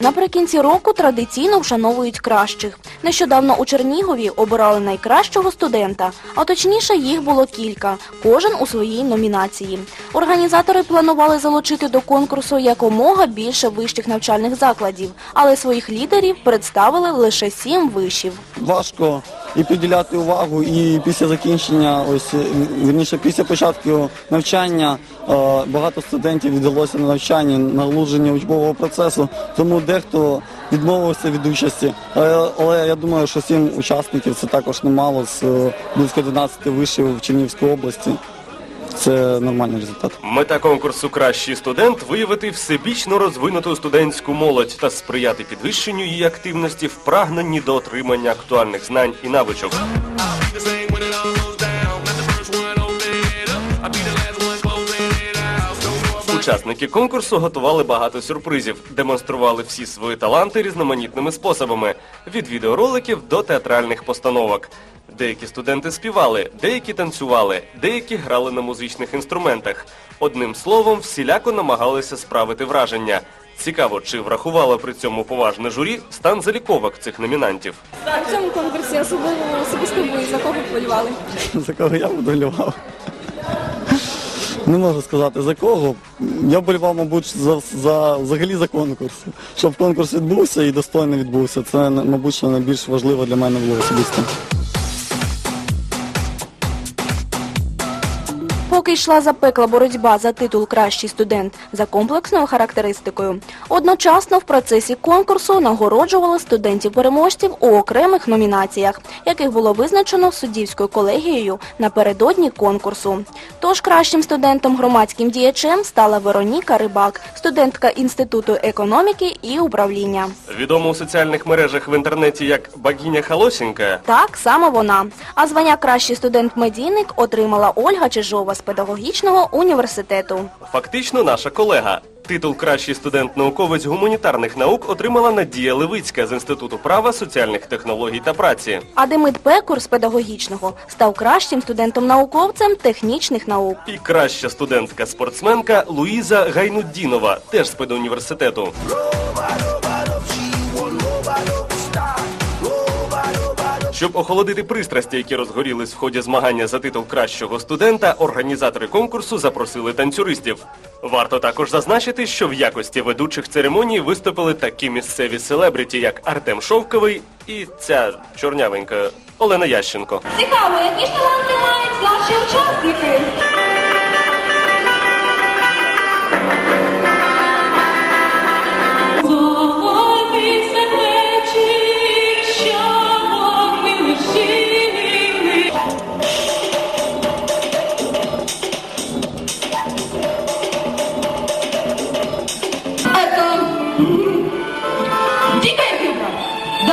Наприкінці року традиційно вшановують кращих. Нещодавно у Чернігові обирали найкращого студента, а точніше їх було кілька, кожен у своїй номінації. Організатори планували залучити до конкурсу якомога більше вищих навчальних закладів, але своїх лідерів представили лише сім вишів. важко і приділяти увагу, і після закінчення, ось е, вірніше, після початку навчання е, багато студентів віддалося на навчання, наглудження учбового процесу, тому дехто відмовився від участі. Але, але я думаю, що сім учасників це також немало з е, близько 12 вишів в Чернівській області. Це нормальний результат. Мета конкурсу Кращий студент виявити всебічно розвинуту студентську молодь та сприяти підвищенню її активності в прагненні до отримання актуальних знань і навичок. Учасники конкурсу готували багато сюрпризів, демонстрували всі свої таланти різноманітними способами від відеороликів до театральних постановок. Деякі студенти співали, деякі танцювали, деякі грали на музичних інструментах. Одним словом, всіляко намагалися справити враження. Цікаво, чи врахувало при цьому поважне журі стан заліковок цих номінантів. В цьому конкурсі особливо особисто ви за кого вболівали? За кого я вболівав? Не можу сказати за кого. Я вболівав, мабуть, за, за взагалі за конкурс. Щоб конкурс відбувся і достойно відбувся. Це, мабуть, найбільш важливо для мене було особисто. Поки йшла запекла боротьба за титул Кращий студент за комплексною характеристикою, одночасно в процесі конкурсу нагороджували студентів-переможців у окремих номінаціях, яких було визначено суддівською колегією напередодні конкурсу. Тож кращим студентом громадським діячем стала Вероніка Рибак, студентка Інституту економіки і управління. Відомо у соціальних мережах в інтернеті як Багіня Халосінька. Так, саме вона. А звання кращий студент-медійник отримала Ольга Чижова з педагогічного університету. Фактично наша колега. Титул Кращий студент-науковець гуманітарних наук отримала Надія Левицька з Інституту права, соціальних технологій та праці. А Демид Пекур з педагогічного став кращим студентом-науковцем технічних наук. І краща студентка-спортсменка Луїза Гайнуддінова, теж з педуніверситету. Щоб охолодити пристрасті, які розгорілись в ході змагання за титул кращого студента, організатори конкурсу запросили танцюристів. Варто також зазначити, що в якості ведучих церемоній виступили такі місцеві селебріті, як Артем Шовковий і ця чорнявенька Олена Ященко. Цікаво, які ж таланти мають наші учасники?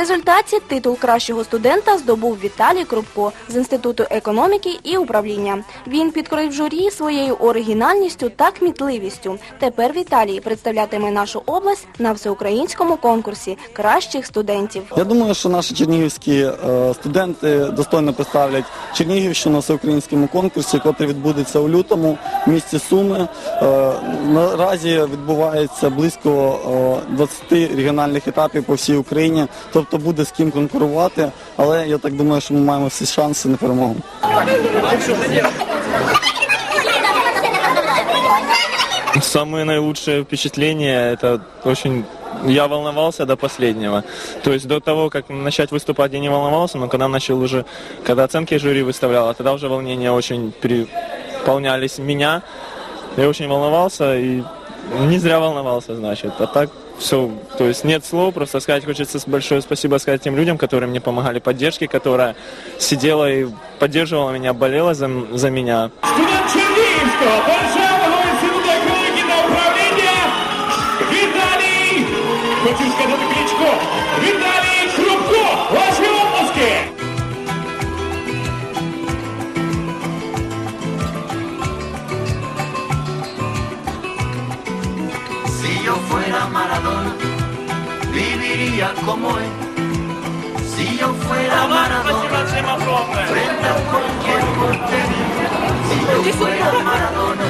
результаті титул кращого студента здобув Віталій Крупко з Інституту економіки і управління. Він підкорив журі своєю оригінальністю та кмітливістю. Тепер Віталій представлятиме нашу область на всеукраїнському конкурсі кращих студентів. Я думаю, що наші чернігівські е, студенти достойно представлять Чернігівщину на всеукраїнському конкурсі, який відбудеться у лютому в місті Суми. Е, наразі відбувається близько е, 20 регіональних етапів по всій Україні, тобто буде з ким конкурувати, але я так думаю, що ми маємо всі шанси на перемогу. Самые наилучшие впечатления, это очень... Я волновался до последнего. То есть до того, как начать выступать, я не волновался, но когда начал уже, когда оценки жюри выставляла, тогда уже волнения очень переполнялись меня. Я очень волновался и не зря волновался, значит. А так все, то есть нет слов, просто сказать хочется большое спасибо сказать тем людям, которые мне помогали, поддержке, которая сидела и поддерживала меня, болела за, за меня. Студент Чернігівського Державного інституту економіки та управління Віталій, хочу сказати como él. Si yo fuera Maradona, frente a cualquier portería. Si yo fuera Maradona,